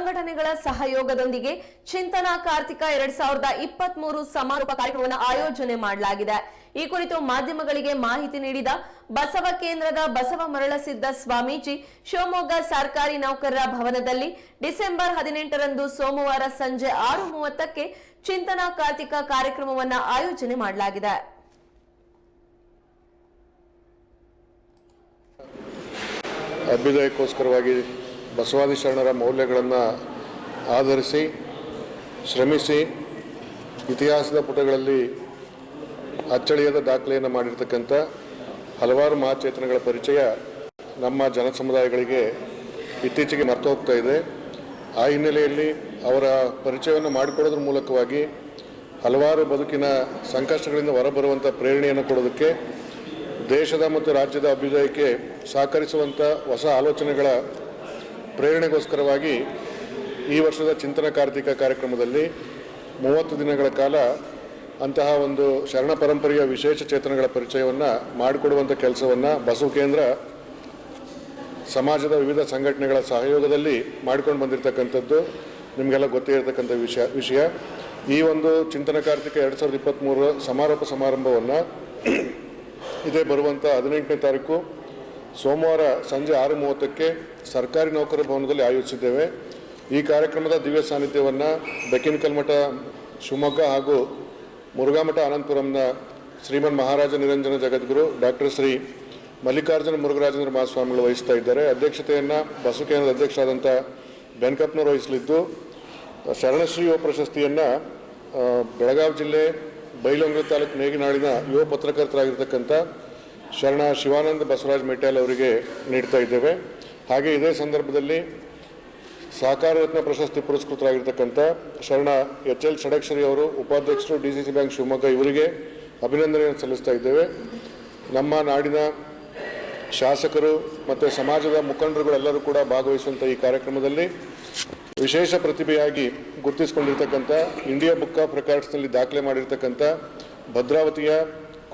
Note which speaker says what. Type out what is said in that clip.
Speaker 1: ಸಂಘಟನೆಗಳ ಸಹಯೋಗದೊಂದಿಗೆ ಚಿಂತನ ಕಾರ್ತಿಕ ಎರಡ್ ಸಾವಿರದ ಇಪ್ಪತ್ತ್ ಮೂರು ಸಮಾರೋಪ ಕಾರ್ಯಕ್ರಮವನ್ನು ಆಯೋಜನೆ ಮಾಡಲಾಗಿದೆ. ಈ ಕುರಿತು ಮಾಧ್ಯಮಗಳಿಗೆ ಮಾಹಿತಿ ನೀಡಿದ ಬಸವ ಕೇಂದ್ರದ ಬಸವ ಮರಳಸಿದ್ದ ಸ್ವಾಮೀಜಿ, ಶಿವಮೊಗ್ಗ ಸರ್ಕಾರಿ ನೌಕರರ ಭವನದಲ್ಲಿ ಡಿಸೆಂಬರ್ ಹದಿನೆಂಟರಂದು ಸೋಮವಾರ ಸಂಜೆ ಆರು ಮೂವತ್ತಕ್ಕೆ ಚಿಂತನ ಕಾರ್ತಿಕ ಕಾರ್ಯಕ್ರಮವನ್ನು ಆಯೋಜನೆ ಮಾಡಲಾಗಿದೆ.
Speaker 2: ಅಭ್ಯುದಯಕ್ಕೋಸ್ಕರವಾಗಿ ಬಸವಾದಿ ಶರಣರ ಮೌಲ್ಯಗಳನ್ನು ಆಧರಿಸಿ, ಶ್ರಮಿಸಿ, ಇತಿಹಾಸದ ಪುಟಗಳಲ್ಲಿ ಅಚ್ಚಳಿಯದ ದಾಖಲೆಯನ್ನು ಮಾಡಿರ್ತಕ್ಕಂಥ ಹಲವಾರು ಮಹಾಚೇತನಗಳ ಪರಿಚಯ ನಮ್ಮ ಜನ ಸಮುದಾಯಗಳಿಗೆ ಇತ್ತೀಚೆಗೆ ಮರ್ತು ಹೋಗ್ತಾ ಇದೆ. ಆ ಹಿನ್ನೆಲೆಯಲ್ಲಿ ಅವರ ಪರಿಚಯವನ್ನು ಮಾಡಿಕೊಡೋದ್ರ ಮೂಲಕವಾಗಿ ಹಲವಾರು ಬದುಕಿನ ಸಂಕಷ್ಟಗಳಿಂದ ಹೊರಬರುವಂಥ ಪ್ರೇರಣೆಯನ್ನು ಕೊಡೋದಕ್ಕೆ ದೇಶದ ಮತ್ತು ರಾಜ್ಯದ ಅಭ್ಯುದಯಕ್ಕೆ ಸಹಕರಿಸುವಂಥ ಹೊಸ ಆಲೋಚನೆಗಳ ಪ್ರೇರಣೆಗೋಸ್ಕರವಾಗಿ ಈ ವರ್ಷದ ಚಿಂತನ ಕಾರ್ತಿಕ ಕಾರ್ಯಕ್ರಮದಲ್ಲಿ ಮೂವತ್ತು ದಿನಗಳ ಕಾಲ ಅಂತಹ ಒಂದು ಶರಣ ಪರಂಪರೆಯ ವಿಶೇಷ ಚೇತನಗಳ ಪರಿಚಯವನ್ನು ಮಾಡಿಕೊಡುವಂಥ ಕೆಲಸವನ್ನು ಬಸವ ಕೇಂದ್ರ ಸಮಾಜದ ವಿವಿಧ ಸಂಘಟನೆಗಳ ಸಹಯೋಗದಲ್ಲಿ ಮಾಡಿಕೊಂಡು ಬಂದಿರತಕ್ಕಂಥದ್ದು ನಿಮಗೆಲ್ಲ ಗೊತ್ತೇ ಇರತಕ್ಕಂಥ ವಿಷಯ ವಿಷಯ. ಈ ಒಂದು ಚಿಂತನ ಕಾರ್ತಿಕ ಎರಡು ಸಾವಿರದ ಇಪ್ಪತ್ತ್ಮೂರರ ಸಮಾರೋಪ ಸಮಾರಂಭವನ್ನು ಇದೇ ಬರುವಂಥ ಹದಿನೆಂಟನೇ ತಾರೀಕು ಸೋಮವಾರ ಸಂಜೆ ಆರು ಮೂವತ್ತಕ್ಕೆ ಸರ್ಕಾರಿ ನೌಕರರ ಭವನದಲ್ಲಿ ಆಯೋಜಿಸಿದ್ದೇವೆ. ಈ ಕಾರ್ಯಕ್ರಮದ ದಿವ್ಯ ಸಾನ್ನಿಧ್ಯವನ್ನು ಬೆಕ್ಕಿನಕಲ್ಮಠ ಶಿವಮೊಗ್ಗ ಹಾಗೂ ಮುರುಘಾಮಠ ಅನಂತಪುರಂನ ಶ್ರೀಮನ್ ಮಹಾರಾಜ ನಿರಂಜನ ಜಗದ್ಗುರು ಡಾಕ್ಟರ್ ಶ್ರೀ ಮಲ್ಲಿಕಾರ್ಜುನ ಮುರುಘರಾಜೇಂದ್ರ ಮಹಾಸ್ವಾಮಿಗಳು ವಹಿಸ್ತಾ ಇದ್ದಾರೆ. ಅಧ್ಯಕ್ಷತೆಯನ್ನು ಬಸವ ಕೇಂದ್ರದ ಅಧ್ಯಕ್ಷರಾದಂಥ ಬೆನ್ಕಪ್ನವರು ವಹಿಸಲಿದ್ದು ಶರಣಶ್ರೀ ಯುವ ಪ್ರಶಸ್ತಿಯನ್ನು ಬೆಳಗಾವಿ ಜಿಲ್ಲೆ ಬೈಲಂಗ್ರ ತಾಲೂಕು ನೇಗಿನಾಡಿನ ಯುವ ಪತ್ರಕರ್ತರಾಗಿರ್ತಕ್ಕಂಥ ಶರಣ ಶಿವಾನಂದ ಬಸವರಾಜ್ ಮೆಟ್ಯಾಲ್ ಅವರಿಗೆ ನೀಡ್ತಾ ಇದ್ದೇವೆ. ಹಾಗೆ ಇದೇ ಸಂದರ್ಭದಲ್ಲಿ ಸಹಕಾರ ರತ್ನ ಪ್ರಶಸ್ತಿ ಪುರಸ್ಕೃತರಾಗಿರ್ತಕ್ಕಂಥ ಶರಣ ಎಚ್ ಎಲ್ ಷಡಕ್ಷರಿ ಅವರು, ಉಪಾಧ್ಯಕ್ಷರು, D C C bank Shivamogga ಇವರಿಗೆ ಅಭಿನಂದನೆಯನ್ನು ಸಲ್ಲಿಸ್ತಾ ಇದ್ದೇವೆ. ನಮ್ಮ ನಾಡಿನ ಶಾಸಕರು ಮತ್ತು ಸಮಾಜದ ಮುಖಂಡರುಗಳೆಲ್ಲರೂ ಕೂಡ ಭಾಗವಹಿಸುವಂಥ ಈ ಕಾರ್ಯಕ್ರಮದಲ್ಲಿ ವಿಶೇಷ ಪ್ರತಿಭೆಯಾಗಿ ಗುರುತಿಸಿಕೊಂಡಿರ್ತಕ್ಕಂಥ ಇಂಡಿಯಾ ಬುಕ್ ಆಫ್ ರೆಕಾರ್ಡ್ಸ್ನಲ್ಲಿ ದಾಖಲೆ ಮಾಡಿರ್ತಕ್ಕಂಥ ಭದ್ರಾವತಿಯ